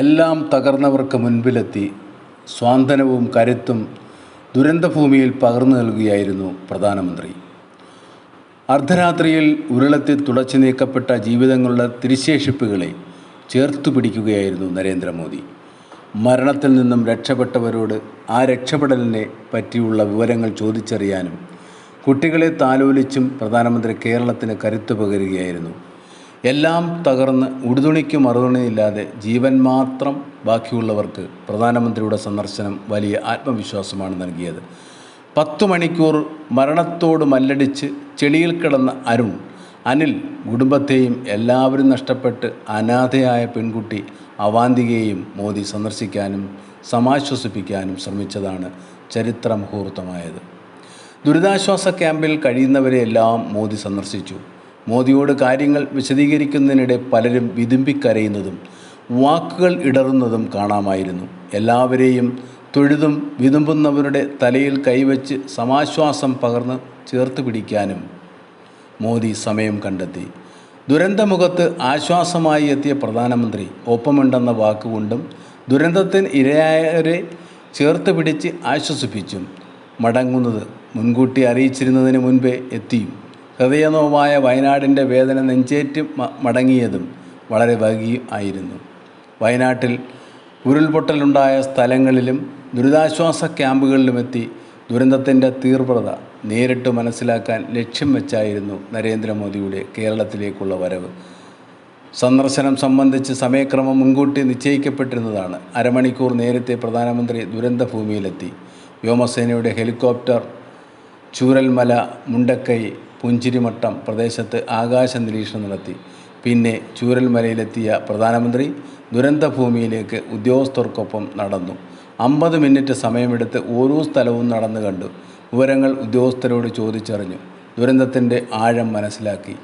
എല്ലാം തകർന്നവർക്ക് മുൻപിലെത്തി സ്വാന്തനവും കരുത്തും ദുരന്തഭൂമിയിൽ പകർന്നു നൽകുകയായിരുന്നു പ്രധാനമന്ത്രി. അർദ്ധരാത്രിയിൽ ഉരുളത്തിൽ തുടച്ചു നീക്കപ്പെട്ട ജീവിതങ്ങളുടെ തിരിശേഷിപ്പുകളെ ചേർത്തു പിടിക്കുകയായിരുന്നു നരേന്ദ്രമോദി. മരണത്തിൽ നിന്നും രക്ഷപ്പെട്ടവരോട് ആ രക്ഷപ്പെടലിനെ പറ്റിയുള്ള വിവരങ്ങൾ ചോദിച്ചറിയാനും കുട്ടികളെ താലോലിച്ചും പ്രധാനമന്ത്രി കേരളത്തിന് കരുത്തു പകരുകയായിരുന്നു എല്ലാം തകർന്ന് ഉടുതുണിക്കും മറുതുണിയില്ലാതെ ജീവൻ മാത്രം ബാക്കിയുള്ളവർക്ക് പ്രധാനമന്ത്രിയുടെ സന്ദർശനം വലിയ ആത്മവിശ്വാസമാണ് നൽകിയത്. പത്തു മണിക്കൂർ മരണത്തോട് മല്ലടിച്ച് ചെളിയിൽ കിടന്ന അരുൺ അനിൽ കുടുംബത്തെയും എല്ലാവരും നഷ്ടപ്പെട്ട് അനാഥയായ പെൺകുട്ടി അവാന്തികയെയും മോദി സന്ദർശിക്കാനും സമാശ്വസിപ്പിക്കാനും ശ്രമിച്ചതാണ് ചരിത്ര മുഹൂർത്തമായത് ദുരിതാശ്വാസ ക്യാമ്പിൽ കഴിയുന്നവരെയെല്ലാം മോദി സന്ദർശിച്ചു. മോദിയോട് കാര്യങ്ങൾ വിശദീകരിക്കുന്നതിനിടെ പലരും വിതുമ്പിക്കരയുന്നതും വാക്കുകൾ ഇടറുന്നതും കാണാമായിരുന്നു. എല്ലാവരെയും തൊഴുതും വിതുമ്പുന്നവരുടെ തലയിൽ കൈവച്ച് സമാശ്വാസം പകർന്ന് ചേർത്ത് പിടിക്കാനും മോദി സമയം കണ്ടെത്തി. ദുരന്തമുഖത്ത് ആശ്വാസമായി എത്തിയ പ്രധാനമന്ത്രി ഒപ്പമുണ്ടെന്ന വാക്കുകൊണ്ടും ദുരന്തത്തിന് ഇരയായവരെ ചേർത്ത് പിടിച്ച് ആശ്വസിപ്പിച്ചും മടങ്ങുന്നത് മുൻകൂട്ടി അറിയിച്ചിരുന്നതിന് മുൻപേ എത്തിയും. ഹൃദയനോവായ വയനാടിന്റെ വേദന നെഞ്ചേറ്റ് മടങ്ങിയതും വളരെ വൈകിയും ആയിരുന്നു. വയനാട്ടിൽ ഉരുൾപൊട്ടലുണ്ടായ സ്ഥലങ്ങളിലും ദുരിതാശ്വാസ ക്യാമ്പുകളിലുമെത്തി ദുരന്തത്തിന്റെ തീവ്രത നേരിട്ട് മനസ്സിലാക്കാൻ ലക്ഷ്യം വെച്ചായിരുന്നു നരേന്ദ്രമോദിയുടെ കേരളത്തിലേക്കുള്ള വരവ്. സന്ദർശനം സംബന്ധിച്ച് സമയക്രമം മുൻകൂട്ടി നിശ്ചയിക്കപ്പെട്ടിരുന്നതാണ്. അരമണിക്കൂർ നേരത്തെ പ്രധാനമന്ത്രി ദുരന്തഭൂമിയിലെത്തി. വ്യോമസേനയുടെ ഹെലികോപ്റ്റർ ചൂരൽമല മുണ്ടക്കൈ പുഞ്ചിരിമട്ടം പ്രദേശത്ത് ആകാശ നിരീക്ഷണം നടത്തി. പിന്നെ ചൂരൽമലയിലെത്തിയ പ്രധാനമന്ത്രി ദുരന്തഭൂമിയിലേക്ക് ഉദ്യോഗസ്ഥർക്കൊപ്പം നടന്നു. അമ്പത് മിനിറ്റ് സമയമെടുത്ത് ഓരോ സ്ഥലവും നടന്നു കണ്ടു. വിവരങ്ങൾ ഉദ്യോഗസ്ഥരോട് ചോദിച്ചറിഞ്ഞു. ദുരന്തത്തിന്റെ ആഴം മനസ്സിലാക്കി.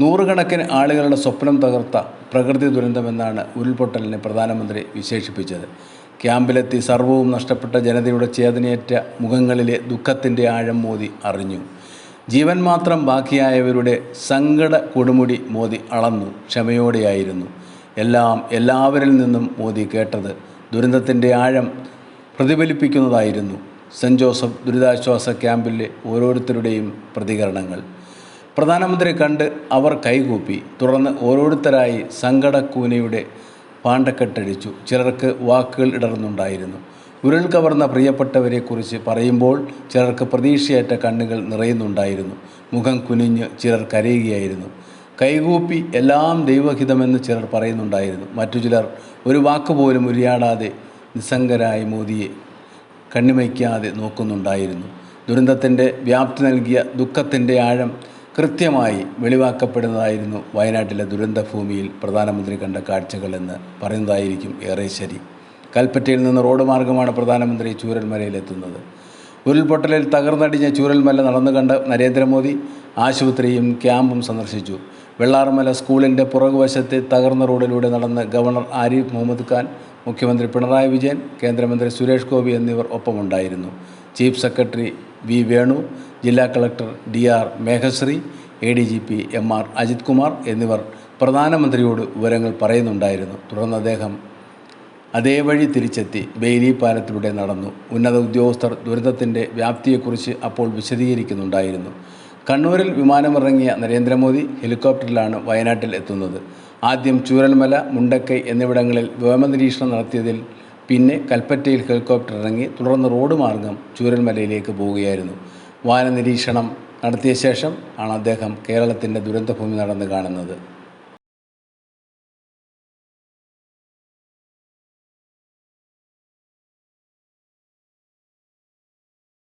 നൂറുകണക്കിന് ആളുകളുടെ സ്വപ്നം തകർത്ത പ്രകൃതി ദുരന്തമെന്നാണ് ഉരുൾപൊട്ടലിനെ പ്രധാനമന്ത്രി വിശേഷിപ്പിച്ചത്. ക്യാമ്പിലെത്തി സർവവും നഷ്ടപ്പെട്ട ജനതയുടെ ചേതനയേറ്റ മുഖങ്ങളിലെ ദുഃഖത്തിന്റെ ആഴം മോദി അറിഞ്ഞു. ജീവൻ മാത്രം ബാക്കിയായവരുടെ സങ്കട കൊടുമുടി മോദി അളന്നു ക്ഷമയോടെയായിരുന്നു. എല്ലാം എല്ലാവരിൽ നിന്നും മോദി കേട്ടത് ദുരന്തത്തിന്റെ ആഴം പ്രതിഫലിപ്പിക്കുന്നതായിരുന്നു സെന്റ് ജോസഫ് ദുരിതാശ്വാസ ക്യാമ്പിലെ ഓരോരുത്തരുടെയും പ്രതികരണങ്ങൾ. പ്രധാനമന്ത്രി കണ്ട് അവർ കൈകൂപ്പി. തുടർന്ന് ഓരോരുത്തരായി സങ്കടക്കൂനയുടെ പാണ്ടക്കെട്ടടിച്ചു ചിലർക്ക് വാക്കുകൾ ഇടർന്നുണ്ടായിരുന്നു. ഉരുൾ കവർന്ന പ്രിയപ്പെട്ടവരെക്കുറിച്ച് പറയുമ്പോൾ ചിലർക്ക് പ്രതീക്ഷയേറ്റ കണ്ണുകൾ നിറയുന്നുണ്ടായിരുന്നു. മുഖം കുനിഞ്ഞ് ചിലർ കരയുകയായിരുന്നു. കൈകൂപ്പി എല്ലാം ദൈവഹിതമെന്ന് ചിലർ പറയുന്നുണ്ടായിരുന്നു. മറ്റു ചിലർ ഒരു വാക്ക് പോലും ഉരിയാടാതെ നിസ്സംഗരായി മോദിയെ കണ്ണിമയ്ക്കാതെ നോക്കുന്നുണ്ടായിരുന്നു. ദുരന്തത്തിന്റെ വ്യാപ്തി നൽകിയ ദുഃഖത്തിന്റെ ആഴം കൃത്യമായി വെളിവാക്കപ്പെടുന്നതായിരുന്നു വയനാട്ടിലെ ദുരന്തഭൂമിയിൽ പ്രധാനമന്ത്രി കണ്ട കാഴ്ചകളെന്ന് പറയുന്നതായിരിക്കും ഏറെ ശരി. കൽപ്പറ്റയിൽ നിന്ന് റോഡ് മാർഗമാണ് പ്രധാനമന്ത്രി ചൂരൽമലയിലെത്തുന്നത്. ഉരുൾപൊട്ടലിൽ തകർന്നടിഞ്ഞ ചൂരൽമല നടന്നു കണ്ട നരേന്ദ്രമോദി ആശുപത്രിയും ക്യാമ്പും സന്ദർശിച്ചു. വെള്ളാർമല സ്കൂളിന്റെ പുറകുവശത്തെ തകർന്ന റോഡിലൂടെ നടന്ന് ഗവർണർ ആരിഫ് മുഹമ്മദ് ഖാൻ മുഖ്യമന്ത്രി പിണറായി വിജയൻ കേന്ദ്രമന്ത്രി സുരേഷ് ഗോപി എന്നിവർ ഒപ്പമുണ്ടായിരുന്നു. ചീഫ് സെക്രട്ടറി വി വേണു ജില്ലാ collector D R Meghashree A D G P M R Ajith Kumar എന്നിവർ പ്രധാനമന്ത്രിയോട് വിവരങ്ങൾ പറയുന്നുണ്ടായിരുന്നു. തുടർന്ന് അദ്ദേഹം അതേ വഴി തിരിച്ചെത്തി ബെയിലി പാലത്തിലൂടെ നടന്നു. ഉന്നത ഉദ്യോഗസ്ഥർ ദുരന്തത്തിന്റെ വ്യാപ്തിയെക്കുറിച്ച് അപ്പോൾ വിശദീകരിക്കുന്നുണ്ടായിരുന്നു. കണ്ണൂരിൽ വിമാനമിറങ്ങിയ നരേന്ദ്രമോദി ഹെലികോപ്റ്ററിലാണ് വയനാട്ടിൽ എത്തുന്നത്. ആദ്യം ചൂരൽമല മുണ്ടക്കൈ എന്നിവിടങ്ങളിൽ വ്യോമനിരീക്ഷണം നടത്തിയതിൽ പിന്നെ കൽപ്പറ്റയിൽ ഹെലികോപ്റ്റർ ഇറങ്ങി തുടർന്ന് റോഡ് മാർഗം ചൂരൽമലയിലേക്ക് പോവുകയായിരുന്നു. വാന നിരീക്ഷണം നടത്തിയ ശേഷം ആണ് അദ്ദേഹം കേരളത്തിന്റെ ദുരന്തഭൂമി നടന്ന് കാണുന്നത്.